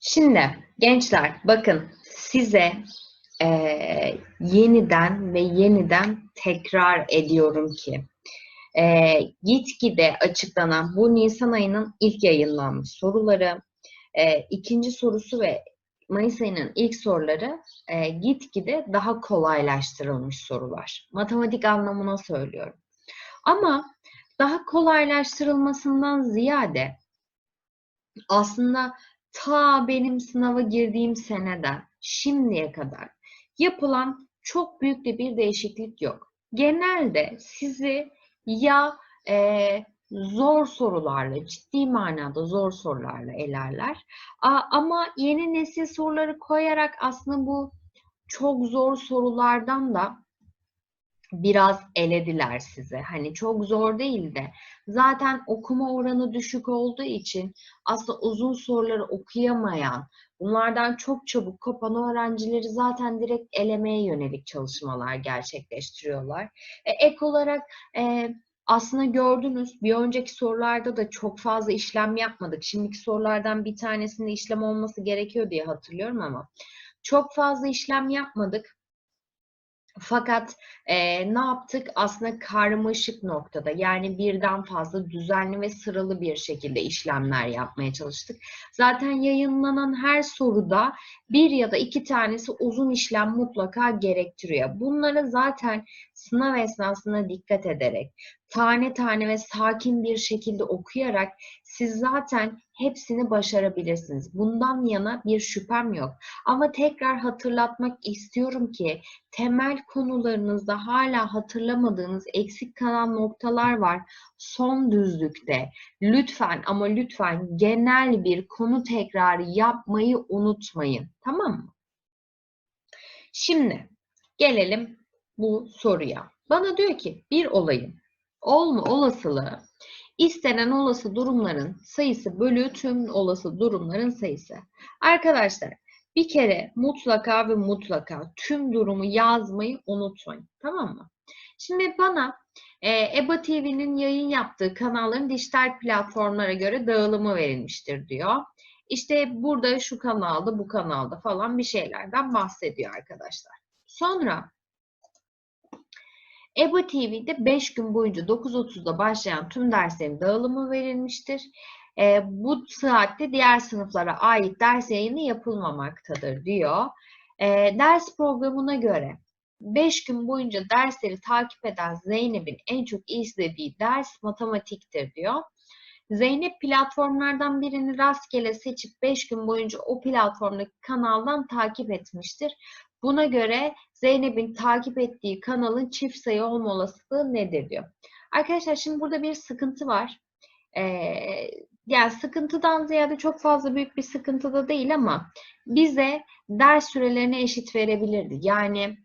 Şimdi gençler bakın size e, yeniden ve yeniden tekrar ediyorum ki e, gitgide açıklanan bu Nisan ayının ilk yayınlanmış soruları, e, ikinci sorusu ve Mayıs ayının ilk soruları e, gitgide daha kolaylaştırılmış sorular. Matematik anlamına söylüyorum. Ama daha kolaylaştırılmasından ziyade aslında ta benim sınava girdiğim seneden şimdiye kadar yapılan çok büyük de bir değişiklik yok. Genelde sizi ya e, zor sorularla, ciddi manada zor sorularla elerler. A, ama yeni nesil soruları koyarak aslında bu çok zor sorulardan da biraz elediler size. Hani çok zor değil de zaten okuma oranı düşük olduğu için aslında uzun soruları okuyamayan, bunlardan çok çabuk kopan öğrencileri zaten direkt elemeye yönelik çalışmalar gerçekleştiriyorlar. E, ek olarak e, aslında gördünüz bir önceki sorularda da çok fazla işlem yapmadık. Şimdiki sorulardan bir tanesinde işlem olması gerekiyor diye hatırlıyorum ama çok fazla işlem yapmadık. Fakat e, ne yaptık? Aslında karmaşık noktada yani birden fazla düzenli ve sıralı bir şekilde işlemler yapmaya çalıştık. Zaten yayınlanan her soruda bir ya da iki tanesi uzun işlem mutlaka gerektiriyor. Bunlara zaten sınav esnasında dikkat ederek, tane tane ve sakin bir şekilde okuyarak siz zaten hepsini başarabilirsiniz. Bundan yana bir şüphem yok. Ama tekrar hatırlatmak istiyorum ki temel konularınızda hala hatırlamadığınız eksik kalan noktalar var. Son düzlükte lütfen ama lütfen genel bir konu tekrarı yapmayı unutmayın. Tamam mı? Şimdi gelelim bu soruya. Bana diyor ki bir olayın olma olasılığı istenen olası durumların sayısı bölü tüm olası durumların sayısı. Arkadaşlar bir kere mutlaka ve mutlaka tüm durumu yazmayı unutmayın. Tamam mı? Şimdi bana e, EBA TV'nin yayın yaptığı kanalların dijital platformlara göre dağılımı verilmiştir diyor. İşte burada şu kanalda bu kanalda falan bir şeylerden bahsediyor arkadaşlar. Sonra EBA TV'de 5 gün boyunca 9.30'da başlayan tüm derslerin dağılımı verilmiştir. E, bu saatte diğer sınıflara ait ders yayını yapılmamaktadır diyor. E, ders programına göre 5 gün boyunca dersleri takip eden Zeynep'in en çok izlediği ders matematiktir diyor. Zeynep platformlardan birini rastgele seçip 5 gün boyunca o platformdaki kanaldan takip etmiştir. Buna göre Zeynep'in takip ettiği kanalın çift sayı olma olasılığı nedir diyor. Arkadaşlar şimdi burada bir sıkıntı var. Ee, yani sıkıntıdan ziyade çok fazla büyük bir sıkıntı da değil ama bize ders sürelerini eşit verebilirdi. Yani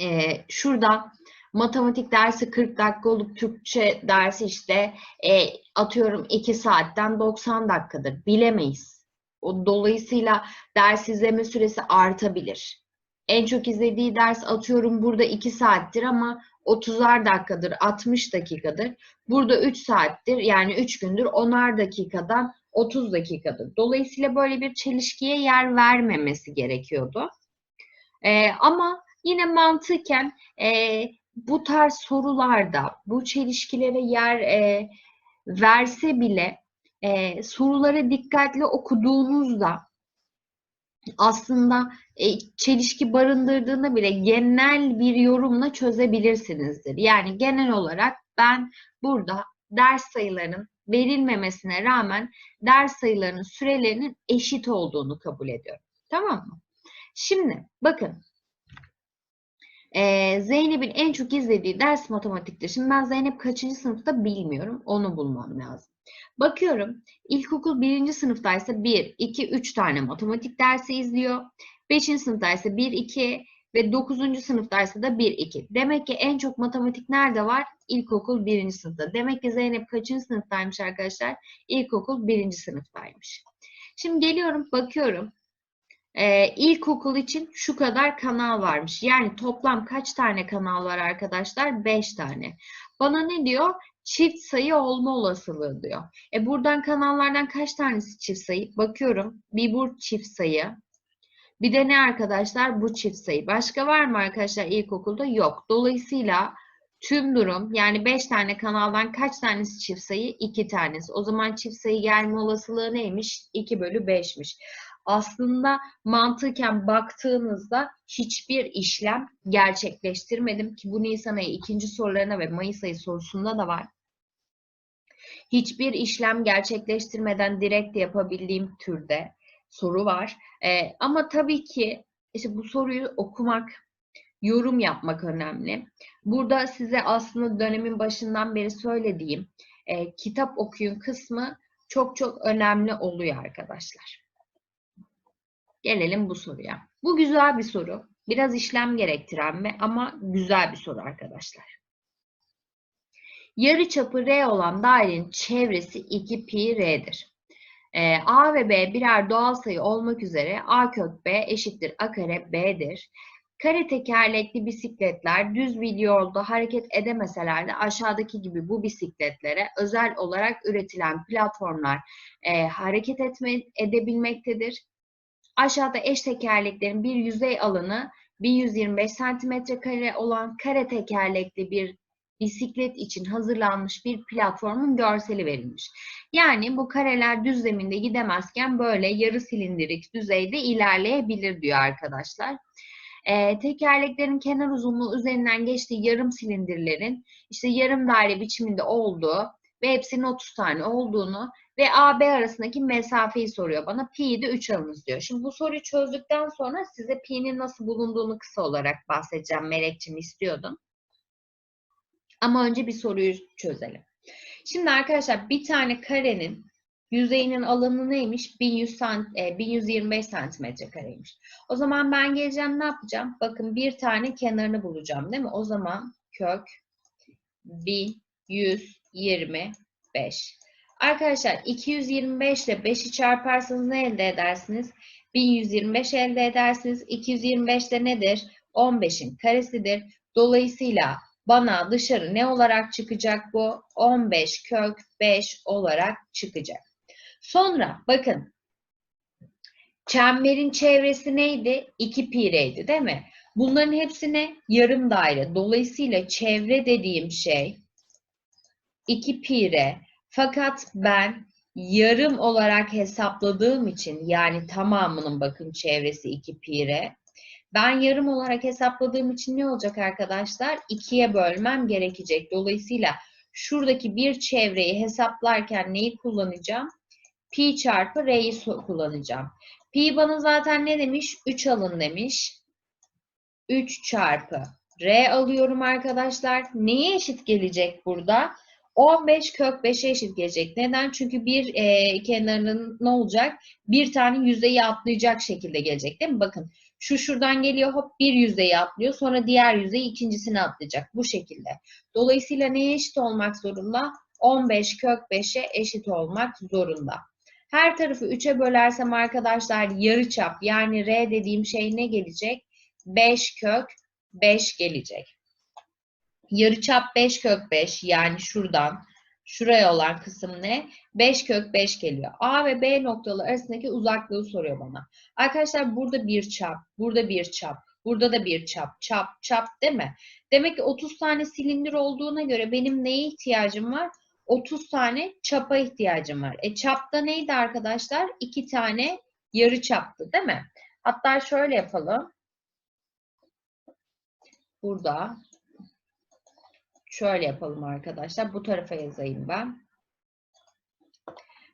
e, şurada matematik dersi 40 dakika olup Türkçe dersi işte e, atıyorum 2 saatten 90 dakikadır. Bilemeyiz. O dolayısıyla ders izleme süresi artabilir. En çok izlediği ders atıyorum burada 2 saattir ama 30'ar dakikadır, 60 dakikadır. Burada 3 saattir yani 3 gündür 10'ar dakikadan 30 dakikadır. Dolayısıyla böyle bir çelişkiye yer vermemesi gerekiyordu. Ee, ama yine mantıken e, bu tarz sorularda bu çelişkilere yer e, verse bile e, soruları dikkatli okuduğunuzda aslında e, çelişki barındırdığında bile genel bir yorumla çözebilirsinizdir. Yani genel olarak ben burada ders sayılarının verilmemesine rağmen ders sayılarının sürelerinin eşit olduğunu kabul ediyorum. Tamam mı? Şimdi bakın ee, Zeynep'in en çok izlediği ders matematiktir. Şimdi ben Zeynep kaçıncı sınıfta bilmiyorum. Onu bulmam lazım. Bakıyorum ilkokul birinci sınıftaysa 1, 2, 3 tane matematik dersi izliyor. Beşinci sınıftaysa 1, 2 ve dokuzuncu sınıftaysa da 1, 2. Demek ki en çok matematik nerede var? İlkokul birinci sınıfta. Demek ki Zeynep kaçıncı sınıftaymış arkadaşlar? İlkokul birinci sınıftaymış. Şimdi geliyorum bakıyorum. Ee, ilkokul için şu kadar kanal varmış. Yani toplam kaç tane kanal var arkadaşlar? 5 tane. Bana ne diyor? Çift sayı olma olasılığı diyor. E buradan kanallardan kaç tanesi çift sayı? Bakıyorum. Bir bu çift sayı. Bir de ne arkadaşlar? Bu çift sayı. Başka var mı arkadaşlar ilkokulda? Yok. Dolayısıyla tüm durum yani 5 tane kanaldan kaç tanesi çift sayı? 2 tanesi. O zaman çift sayı gelme olasılığı neymiş? 2 bölü 5'miş. Aslında mantıken baktığınızda hiçbir işlem gerçekleştirmedim ki bu Nisan ayı ikinci sorularına ve Mayıs ayı sorusunda da var. Hiçbir işlem gerçekleştirmeden direkt yapabildiğim türde soru var. Ee, ama tabii ki işte bu soruyu okumak, yorum yapmak önemli. Burada size aslında dönemin başından beri söylediğim e, kitap okuyun kısmı çok çok önemli oluyor arkadaşlar. Gelelim bu soruya. Bu güzel bir soru. Biraz işlem gerektiren ve ama güzel bir soru arkadaşlar. Yarı çapı R olan dairenin çevresi 2 pi R'dir. Ee, A ve B birer doğal sayı olmak üzere A kök B eşittir A kare B'dir. Kare tekerlekli bisikletler düz bir yolda hareket edemeseler de aşağıdaki gibi bu bisikletlere özel olarak üretilen platformlar e, hareket etme, edebilmektedir. Aşağıda eş tekerleklerin bir yüzey alanı 1125 cm kare olan kare tekerlekli bir bisiklet için hazırlanmış bir platformun görseli verilmiş. Yani bu kareler düz zeminde gidemezken böyle yarı silindirik düzeyde ilerleyebilir diyor arkadaşlar. Ee, tekerleklerin kenar uzunluğu üzerinden geçtiği yarım silindirlerin işte yarım daire biçiminde olduğu ve hepsinin 30 tane olduğunu ve AB arasındaki mesafeyi soruyor bana. Pi'yi de 3 alınız diyor. Şimdi bu soruyu çözdükten sonra size pi'nin nasıl bulunduğunu kısa olarak bahsedeceğim. Melekçim istiyordum. Ama önce bir soruyu çözelim. Şimdi arkadaşlar bir tane karenin yüzeyinin alanı neymiş? 1100 e, 1125 santimetre kareymiş. O zaman ben geleceğim ne yapacağım? Bakın bir tane kenarını bulacağım değil mi? O zaman kök 1125. Arkadaşlar 225 ile 5'i çarparsanız ne elde edersiniz? 1125 elde edersiniz. 225 de nedir? 15'in karesidir. Dolayısıyla bana dışarı ne olarak çıkacak bu? 15 kök 5 olarak çıkacak. Sonra bakın çemberin çevresi neydi? 2 pireydi değil mi? Bunların hepsine yarım daire. Dolayısıyla çevre dediğim şey 2 pire. Fakat ben yarım olarak hesapladığım için yani tamamının bakın çevresi 2 pire. Ben yarım olarak hesapladığım için ne olacak arkadaşlar? 2'ye bölmem gerekecek. Dolayısıyla şuradaki bir çevreyi hesaplarken neyi kullanacağım? Pi çarpı R'yi kullanacağım. Pi bana zaten ne demiş? 3 alın demiş. 3 çarpı R alıyorum arkadaşlar. Neye eşit gelecek burada? 15 kök 5'e eşit gelecek. Neden? Çünkü bir e, kenarının ne olacak? Bir tane yüzeyi atlayacak şekilde gelecek değil mi? Bakın şu şuradan geliyor hop bir yüzeyi atlıyor. Sonra diğer yüzeyi ikincisini atlayacak. Bu şekilde. Dolayısıyla neye eşit olmak zorunda? 15 kök 5'e eşit olmak zorunda. Her tarafı 3'e bölersem arkadaşlar yarıçap yani R dediğim şey ne gelecek? 5 kök 5 gelecek. Yarıçap 5 kök 5 yani şuradan şuraya olan kısım ne? 5 kök 5 geliyor. A ve B noktaları arasındaki uzaklığı soruyor bana. Arkadaşlar burada bir çap, burada bir çap, burada da bir çap, çap, çap değil mi? Demek ki 30 tane silindir olduğuna göre benim neye ihtiyacım var? 30 tane çapa ihtiyacım var. E çapta neydi arkadaşlar? 2 tane yarı çaptı değil mi? Hatta şöyle yapalım. Burada şöyle yapalım arkadaşlar. Bu tarafa yazayım ben.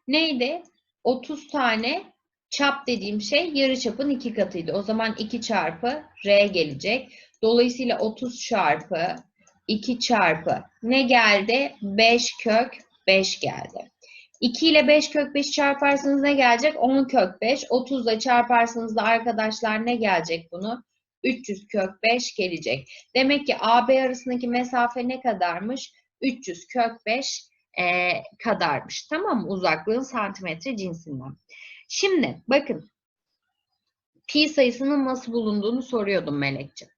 Neydi? 30 tane çap dediğim şey yarı çapın iki katıydı. O zaman 2 çarpı R gelecek. Dolayısıyla 30 çarpı 2 çarpı ne geldi? 5 kök 5 geldi. 2 ile 5 kök 5 çarparsanız ne gelecek? 10 kök 5. 30 ile çarparsanız da arkadaşlar ne gelecek bunu? 300 kök 5 gelecek. Demek ki AB arasındaki mesafe ne kadarmış? 300 kök 5 e, kadarmış. Tamam mı? Uzaklığın santimetre cinsinden. Şimdi bakın pi sayısının nasıl bulunduğunu soruyordum Melekciğim.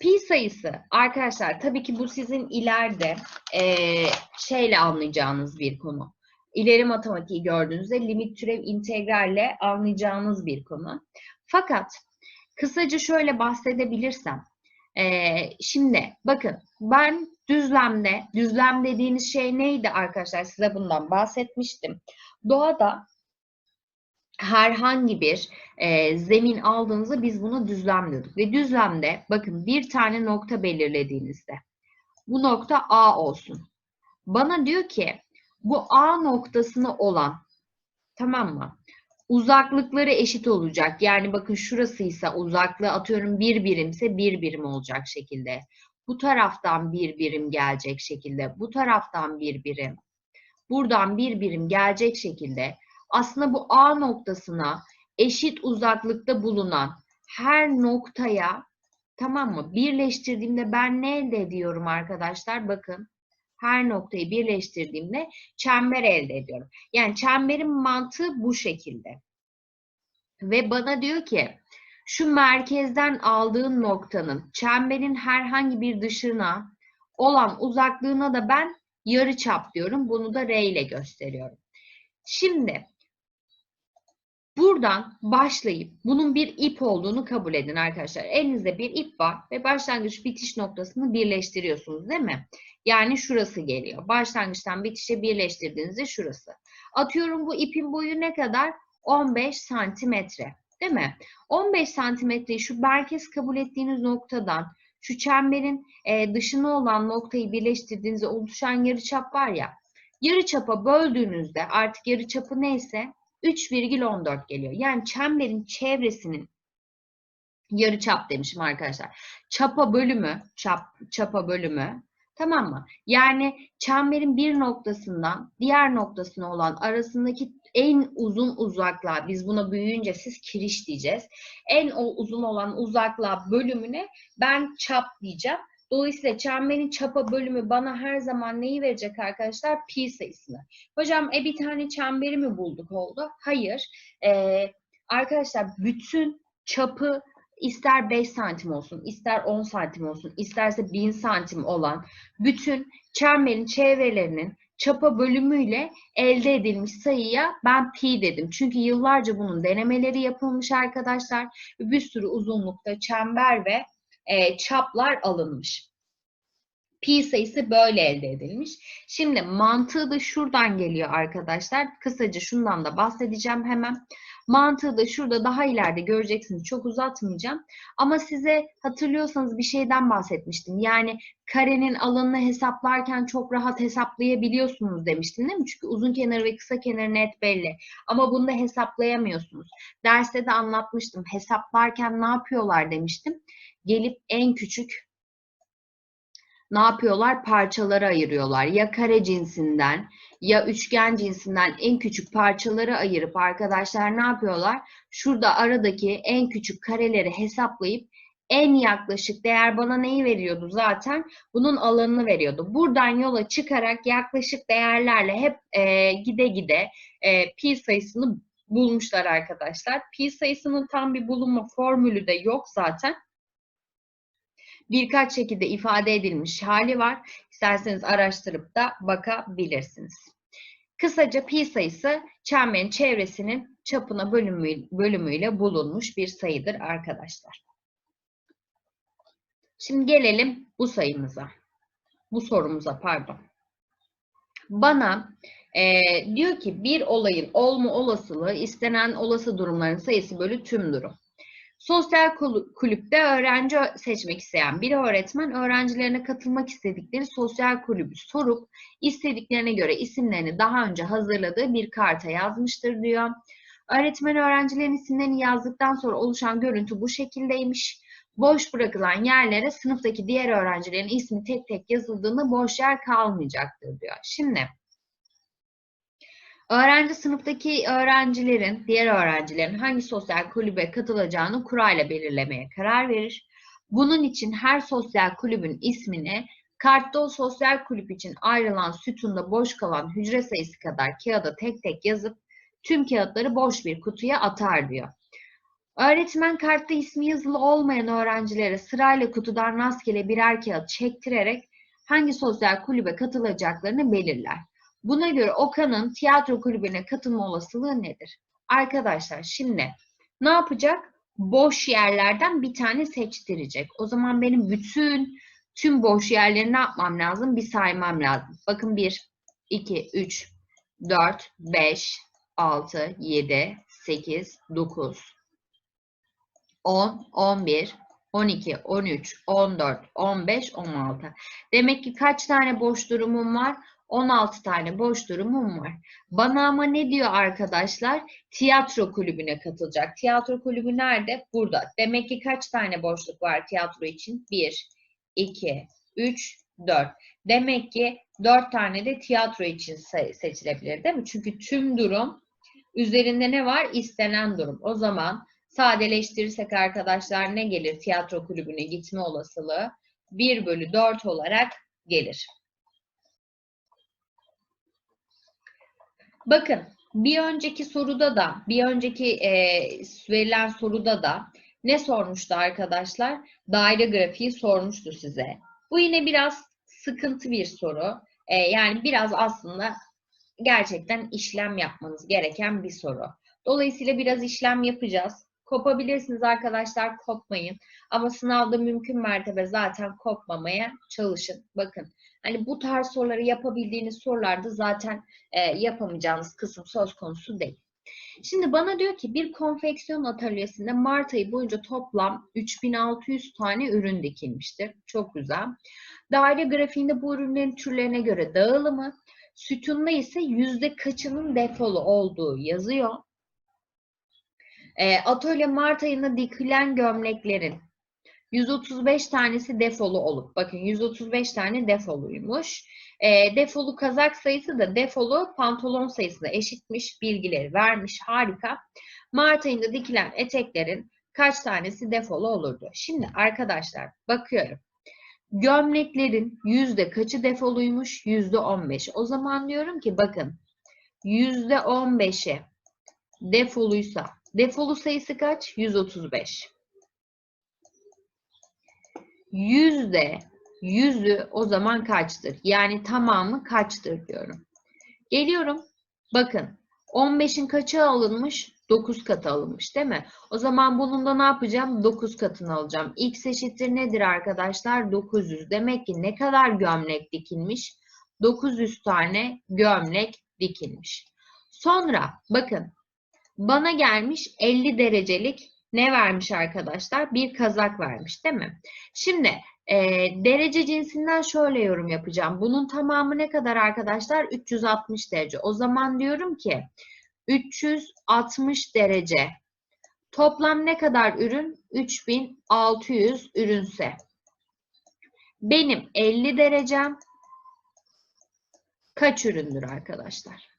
Pi sayısı arkadaşlar tabii ki bu sizin ileride eee, şeyle anlayacağınız bir konu. İleri matematiği gördüğünüzde limit türev integralle anlayacağınız bir konu. Fakat kısaca şöyle bahsedebilirsem eee, şimdi bakın ben düzlemde düzlem dediğiniz şey neydi arkadaşlar size bundan bahsetmiştim. Doğada herhangi bir e, zemin aldığınızda biz buna düzlem diyorduk. Ve düzlemde bakın bir tane nokta belirlediğinizde bu nokta A olsun. Bana diyor ki bu A noktasına olan tamam mı? Uzaklıkları eşit olacak. Yani bakın şurasıysa uzaklığı atıyorum bir birimse bir birim olacak şekilde. Bu taraftan bir birim gelecek şekilde. Bu taraftan bir birim. Buradan bir birim gelecek şekilde aslında bu A noktasına eşit uzaklıkta bulunan her noktaya tamam mı? Birleştirdiğimde ben ne elde ediyorum arkadaşlar? Bakın her noktayı birleştirdiğimde çember elde ediyorum. Yani çemberin mantığı bu şekilde. Ve bana diyor ki şu merkezden aldığın noktanın çemberin herhangi bir dışına olan uzaklığına da ben yarı çap diyorum. Bunu da R ile gösteriyorum. Şimdi Buradan başlayıp bunun bir ip olduğunu kabul edin arkadaşlar. Elinizde bir ip var ve başlangıç bitiş noktasını birleştiriyorsunuz değil mi? Yani şurası geliyor. Başlangıçtan bitişe birleştirdiğinizde şurası. Atıyorum bu ipin boyu ne kadar? 15 santimetre. Değil mi? 15 santimetreyi şu merkez kabul ettiğiniz noktadan şu çemberin e, dışına olan noktayı birleştirdiğinizde oluşan yarıçap var ya. Yarıçapa böldüğünüzde artık yarıçapı neyse 3,14 geliyor. Yani çemberin çevresinin yarıçap demişim arkadaşlar. Çapa bölümü, çap, çapa bölümü tamam mı? Yani çemberin bir noktasından diğer noktasına olan arasındaki en uzun uzaklığa biz buna büyüyünce siz kiriş diyeceğiz. En uzun olan uzaklığa bölümüne ben çap diyeceğim. Dolayısıyla çemberin çapa bölümü bana her zaman neyi verecek arkadaşlar? Pi sayısını. Hocam e bir tane çemberi mi bulduk oldu? Hayır. Ee, arkadaşlar bütün çapı ister 5 santim olsun, ister 10 santim olsun, isterse 1000 santim olan bütün çemberin çevrelerinin çapa bölümüyle elde edilmiş sayıya ben pi dedim. Çünkü yıllarca bunun denemeleri yapılmış arkadaşlar. Bir sürü uzunlukta çember ve e, çaplar alınmış. Pi sayısı böyle elde edilmiş. Şimdi mantığı da şuradan geliyor arkadaşlar. Kısaca şundan da bahsedeceğim hemen. Mantığı da şurada daha ileride göreceksiniz. Çok uzatmayacağım. Ama size hatırlıyorsanız bir şeyden bahsetmiştim. Yani karenin alanını hesaplarken çok rahat hesaplayabiliyorsunuz demiştim değil mi? Çünkü uzun kenarı ve kısa kenarı net belli. Ama bunu da hesaplayamıyorsunuz. Derste de anlatmıştım. Hesaplarken ne yapıyorlar demiştim. Gelip en küçük ne yapıyorlar? Parçalara ayırıyorlar. Ya kare cinsinden ya üçgen cinsinden en küçük parçaları ayırıp arkadaşlar ne yapıyorlar? Şurada aradaki en küçük kareleri hesaplayıp en yaklaşık değer bana neyi veriyordu zaten? Bunun alanını veriyordu. Buradan yola çıkarak yaklaşık değerlerle hep e, gide gide e, pi sayısını bulmuşlar arkadaşlar. Pi sayısının tam bir bulunma formülü de yok zaten birkaç şekilde ifade edilmiş hali var. İsterseniz araştırıp da bakabilirsiniz. Kısaca pi sayısı çemberin çevresinin çapına bölümü, bölümüyle bulunmuş bir sayıdır arkadaşlar. Şimdi gelelim bu sayımıza. Bu sorumuza pardon. Bana e, diyor ki bir olayın olma olasılığı istenen olası durumların sayısı bölü tüm durum. Sosyal kulüpte öğrenci seçmek isteyen bir öğretmen öğrencilerine katılmak istedikleri sosyal kulübü sorup istediklerine göre isimlerini daha önce hazırladığı bir karta yazmıştır diyor. Öğretmen öğrencilerin isimlerini yazdıktan sonra oluşan görüntü bu şekildeymiş. Boş bırakılan yerlere sınıftaki diğer öğrencilerin ismi tek tek yazıldığında boş yer kalmayacaktır diyor. Şimdi Öğrenci sınıftaki öğrencilerin, diğer öğrencilerin hangi sosyal kulübe katılacağını kurayla belirlemeye karar verir. Bunun için her sosyal kulübün ismini kartta o sosyal kulüp için ayrılan sütunda boş kalan hücre sayısı kadar kağıda tek tek yazıp tüm kağıtları boş bir kutuya atar diyor. Öğretmen kartta ismi yazılı olmayan öğrencilere sırayla kutudan rastgele birer kağıt çektirerek hangi sosyal kulübe katılacaklarını belirler. Buna göre Okan'ın tiyatro kulübüne katılma olasılığı nedir? Arkadaşlar şimdi ne yapacak? Boş yerlerden bir tane seçtirecek. O zaman benim bütün tüm boş yerleri ne yapmam lazım? Bir saymam lazım. Bakın 1, 2, 3, 4, 5, 6, 7, 8, 9, 10, 11, 12, 13, 14, 15, 16. Demek ki kaç tane boş durumum var? 16 tane boş durumum var. Bana ama ne diyor arkadaşlar? Tiyatro kulübüne katılacak. Tiyatro kulübü nerede? Burada. Demek ki kaç tane boşluk var tiyatro için? 1, 2, 3, 4. Demek ki 4 tane de tiyatro için se- seçilebilir değil mi? Çünkü tüm durum üzerinde ne var? İstenen durum. O zaman sadeleştirirsek arkadaşlar ne gelir? Tiyatro kulübüne gitme olasılığı 1 bölü 4 olarak gelir. Bakın bir önceki soruda da bir önceki e, verilen soruda da ne sormuştu arkadaşlar? Daire grafiği sormuştu size. Bu yine biraz sıkıntı bir soru. E, yani biraz aslında gerçekten işlem yapmanız gereken bir soru. Dolayısıyla biraz işlem yapacağız. Kopabilirsiniz arkadaşlar, kopmayın. Ama sınavda mümkün mertebe zaten kopmamaya çalışın. Bakın, hani bu tarz soruları yapabildiğiniz sorularda zaten e, yapamayacağınız kısım söz konusu değil. Şimdi bana diyor ki bir konfeksiyon atölyesinde Mart ayı boyunca toplam 3600 tane ürün dikilmiştir. Çok güzel. Daire grafiğinde bu ürünlerin türlerine göre dağılımı, sütunda ise yüzde kaçının defolu olduğu yazıyor. E, atölye Mart ayında dikilen gömleklerin 135 tanesi defolu olup, bakın 135 tane defoluymuş. E, defolu kazak sayısı da defolu pantolon sayısına eşitmiş, bilgileri vermiş, harika. Mart ayında dikilen eteklerin kaç tanesi defolu olurdu? Şimdi arkadaşlar bakıyorum. Gömleklerin yüzde kaçı defoluymuş? Yüzde 15. O zaman diyorum ki bakın yüzde 15'i defoluysa defolu sayısı kaç? 135. Yüzde yüzü o zaman kaçtır? Yani tamamı kaçtır diyorum. Geliyorum. Bakın 15'in kaçı alınmış? 9 katı alınmış değil mi? O zaman bunun da ne yapacağım? 9 katını alacağım. X eşittir nedir arkadaşlar? 900. Demek ki ne kadar gömlek dikilmiş? 900 tane gömlek dikilmiş. Sonra bakın bana gelmiş 50 derecelik ne vermiş arkadaşlar? Bir kazak vermiş değil mi? Şimdi e, derece cinsinden şöyle yorum yapacağım. Bunun tamamı ne kadar arkadaşlar? 360 derece. O zaman diyorum ki 360 derece. Toplam ne kadar ürün? 3600 ürünse. Benim 50 derecem kaç üründür arkadaşlar?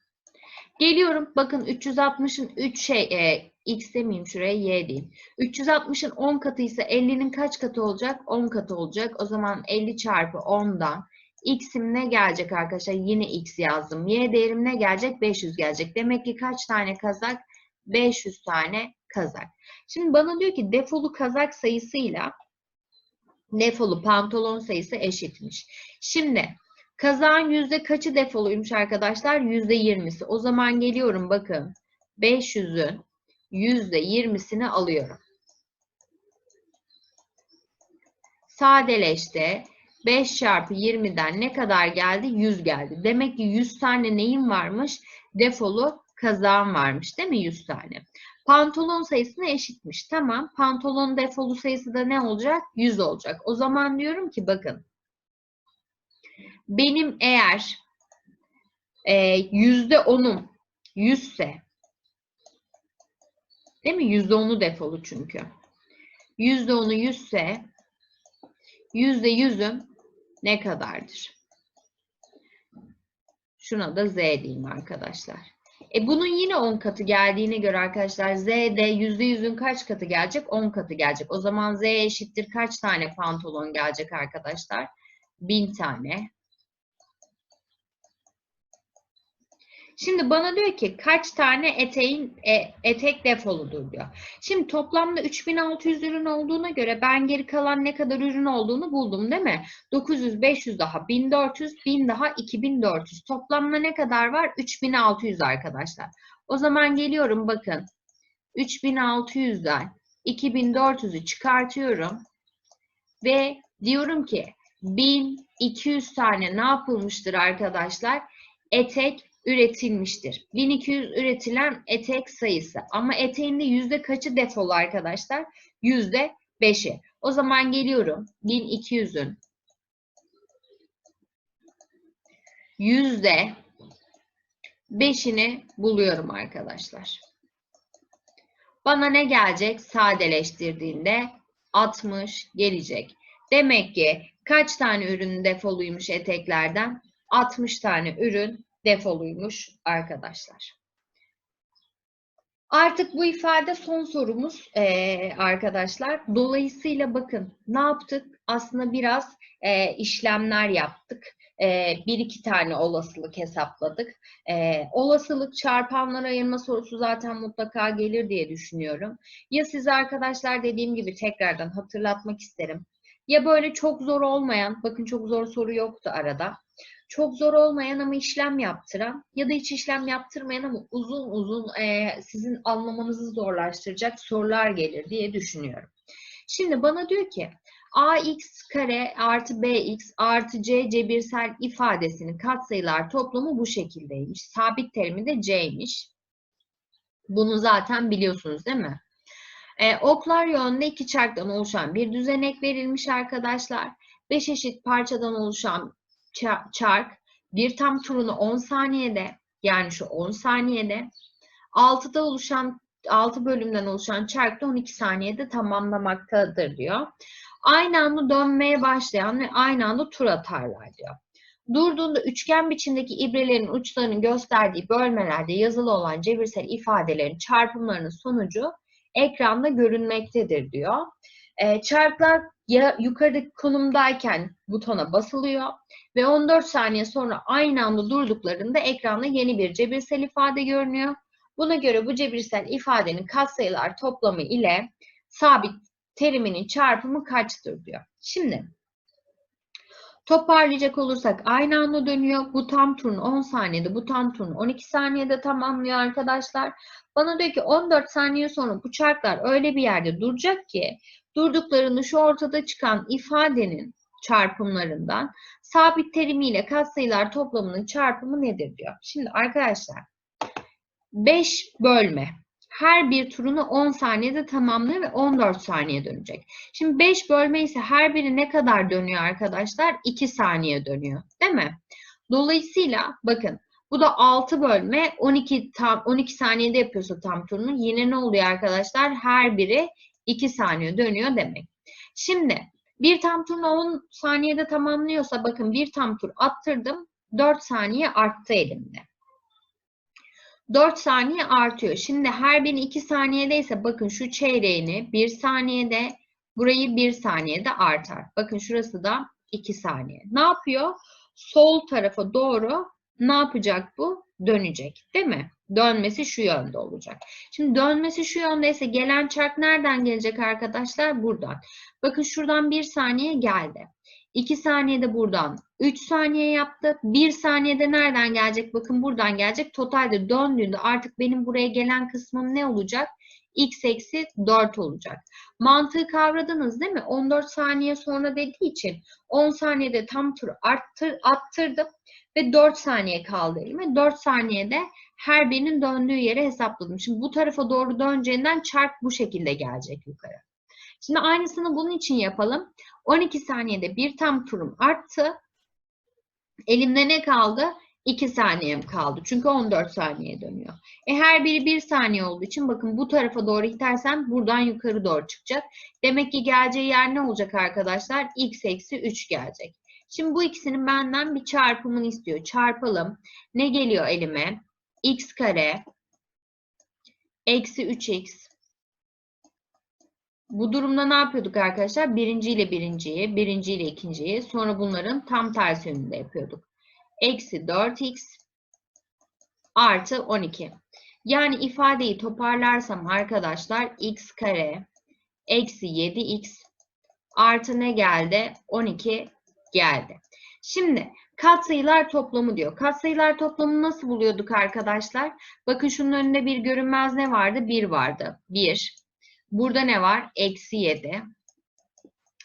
Geliyorum. Bakın 360'ın 3 şey e, x demeyeyim şuraya y diyeyim. 360'ın 10 katı ise 50'nin kaç katı olacak? 10 katı olacak. O zaman 50 çarpı 10'dan x'im ne gelecek arkadaşlar? Yine x yazdım. Y değerim ne gelecek? 500 gelecek. Demek ki kaç tane kazak? 500 tane kazak. Şimdi bana diyor ki defolu kazak sayısıyla defolu pantolon sayısı eşitmiş. Şimdi kazağın yüzde kaçı defoluymuş arkadaşlar? Yüzde 20'si. O zaman geliyorum bakın. 500'ün yüzde 20'sini alıyorum. Sadeleşti. 5 çarpı 20'den ne kadar geldi? 100 geldi. Demek ki 100 tane neyim varmış? Defolu kazağım varmış değil mi? 100 tane. Pantolon sayısına eşitmiş. Tamam. Pantolon defolu sayısı da ne olacak? 100 olacak. O zaman diyorum ki bakın. Benim eğer e, yüzde 10'um 100 ise değil mi? Yüzde 10'u defolu çünkü. Yüzde 10'u 100 ise yüzde 100'üm ne kadardır? Şuna da Z diyeyim arkadaşlar. E bunun yine 10 katı geldiğine göre arkadaşlar Z'de %100'ün kaç katı gelecek? 10 katı gelecek. O zaman Z eşittir kaç tane pantolon gelecek arkadaşlar? 1000 tane. Şimdi bana diyor ki kaç tane eteğin e, etek defoludur diyor. Şimdi toplamda 3600 ürün olduğuna göre ben geri kalan ne kadar ürün olduğunu buldum değil mi? 900, 500 daha 1400, 1000 daha 2400. Toplamda ne kadar var? 3600 arkadaşlar. O zaman geliyorum bakın. 3600'den 2400'ü çıkartıyorum. Ve diyorum ki 1200 tane ne yapılmıştır arkadaşlar? Etek üretilmiştir. 1200 üretilen etek sayısı. Ama eteğin de yüzde kaçı defolu arkadaşlar? Yüzde 5'i. O zaman geliyorum. 1200'ün yüzde 5'ini buluyorum arkadaşlar. Bana ne gelecek? Sadeleştirdiğinde 60 gelecek. Demek ki kaç tane ürün defoluymuş eteklerden? 60 tane ürün defoluymuş arkadaşlar. Artık bu ifade son sorumuz ee, arkadaşlar. Dolayısıyla bakın ne yaptık? Aslında biraz e, işlemler yaptık. E, bir iki tane olasılık hesapladık. E, olasılık çarpanlara ayırma sorusu zaten mutlaka gelir diye düşünüyorum. Ya siz arkadaşlar dediğim gibi tekrardan hatırlatmak isterim. Ya böyle çok zor olmayan, bakın çok zor soru yoktu arada çok zor olmayan ama işlem yaptıran ya da hiç işlem yaptırmayan ama uzun uzun e, sizin anlamanızı zorlaştıracak sorular gelir diye düşünüyorum. Şimdi bana diyor ki ax kare artı bx artı c cebirsel ifadesinin katsayılar toplamı bu şekildeymiş. Sabit terimi de c'ymiş. Bunu zaten biliyorsunuz değil mi? E, oklar yönünde iki çarktan oluşan bir düzenek verilmiş arkadaşlar. Beş eşit parçadan oluşan çark bir tam turunu 10 saniyede yani şu 10 saniyede 6'da oluşan 6 bölümden oluşan çark da 12 saniyede tamamlamaktadır diyor. Aynı anda dönmeye başlayan ve aynı anda tur atarlar diyor. Durduğunda üçgen biçimdeki ibrelerin uçlarının gösterdiği bölmelerde yazılı olan cebirsel ifadelerin çarpımlarının sonucu ekranda görünmektedir diyor. E, çarklar ya yukarıdaki konumdayken butona basılıyor ve 14 saniye sonra aynı anda durduklarında ekranda yeni bir cebirsel ifade görünüyor. Buna göre bu cebirsel ifadenin katsayılar toplamı ile sabit teriminin çarpımı kaçtır diyor. Şimdi toparlayacak olursak aynı anda dönüyor. Bu tam turunu 10 saniyede, bu tam turunu 12 saniyede tamamlıyor arkadaşlar. Bana diyor ki 14 saniye sonra bu çarklar öyle bir yerde duracak ki durduklarını şu ortada çıkan ifadenin çarpımlarından sabit terimiyle katsayılar toplamının çarpımı nedir diyor. Şimdi arkadaşlar 5 bölme her bir turunu 10 saniyede tamamlıyor ve 14 saniye dönecek. Şimdi 5 bölme ise her biri ne kadar dönüyor arkadaşlar? 2 saniye dönüyor. Değil mi? Dolayısıyla bakın bu da 6 bölme 12 tam 12 saniyede yapıyorsa tam turunu yine ne oluyor arkadaşlar? Her biri 2 saniye dönüyor demek. Şimdi bir tam turunu 10 saniyede tamamlıyorsa bakın bir tam tur attırdım. 4 saniye arttı elimde. 4 saniye artıyor. Şimdi her biri 2 saniyedeyse bakın şu çeyreğini 1 saniyede burayı 1 saniyede artar. Bakın şurası da 2 saniye. Ne yapıyor? Sol tarafa doğru ne yapacak bu? Dönecek değil mi? Dönmesi şu yönde olacak. Şimdi dönmesi şu yöndeyse gelen çark nereden gelecek arkadaşlar? Buradan. Bakın şuradan bir saniye geldi. 2 saniyede buradan 3 saniye yaptı. 1 saniyede nereden gelecek? Bakın buradan gelecek. Totalde döndüğünde artık benim buraya gelen kısmım ne olacak? x eksi 4 olacak. Mantığı kavradınız değil mi? 14 saniye sonra dediği için 10 saniyede tam tur arttır, attırdım ve 4 saniye kaldı elime. 4 saniyede her birinin döndüğü yere hesapladım. Şimdi bu tarafa doğru döneceğinden çark bu şekilde gelecek yukarı. Şimdi aynısını bunun için yapalım. 12 saniyede bir tam turum arttı. Elimde ne kaldı? 2 saniyem kaldı. Çünkü 14 saniye dönüyor. E her biri 1 saniye olduğu için bakın bu tarafa doğru itersem buradan yukarı doğru çıkacak. Demek ki geleceği yer ne olacak arkadaşlar? x eksi 3 gelecek. Şimdi bu ikisinin benden bir çarpımını istiyor. Çarpalım. Ne geliyor elime? X kare eksi 3x bu durumda ne yapıyorduk arkadaşlar? Birinci ile birinciyi, birinci ikinciyi, sonra bunların tam tersi yönünde yapıyorduk. Eksi 4x artı 12. Yani ifadeyi toparlarsam arkadaşlar x kare eksi 7x artı ne geldi? 12 geldi. Şimdi katsayılar toplamı diyor. Katsayılar toplamını nasıl buluyorduk arkadaşlar? Bakın şunun önünde bir görünmez ne vardı? 1 vardı. 1. Burada ne var? Eksi 7.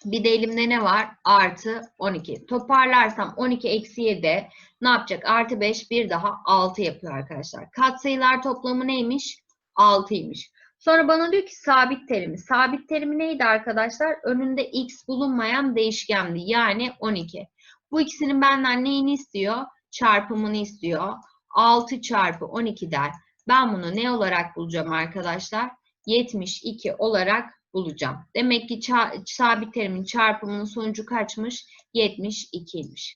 Bir de elimde ne var? Artı 12. Toparlarsam 12 eksi 7 ne yapacak? Artı 5 bir daha 6 yapıyor arkadaşlar. Katsayılar toplamı neymiş? 6'ymış. Sonra bana diyor ki sabit terimi. Sabit terimi neydi arkadaşlar? Önünde x bulunmayan değişkendi. Yani 12. Bu ikisinin benden neyini istiyor? Çarpımını istiyor. 6 çarpı 12'den ben bunu ne olarak bulacağım arkadaşlar? 72 olarak bulacağım. Demek ki sabit terimin çarpımının sonucu kaçmış? 72'ymiş.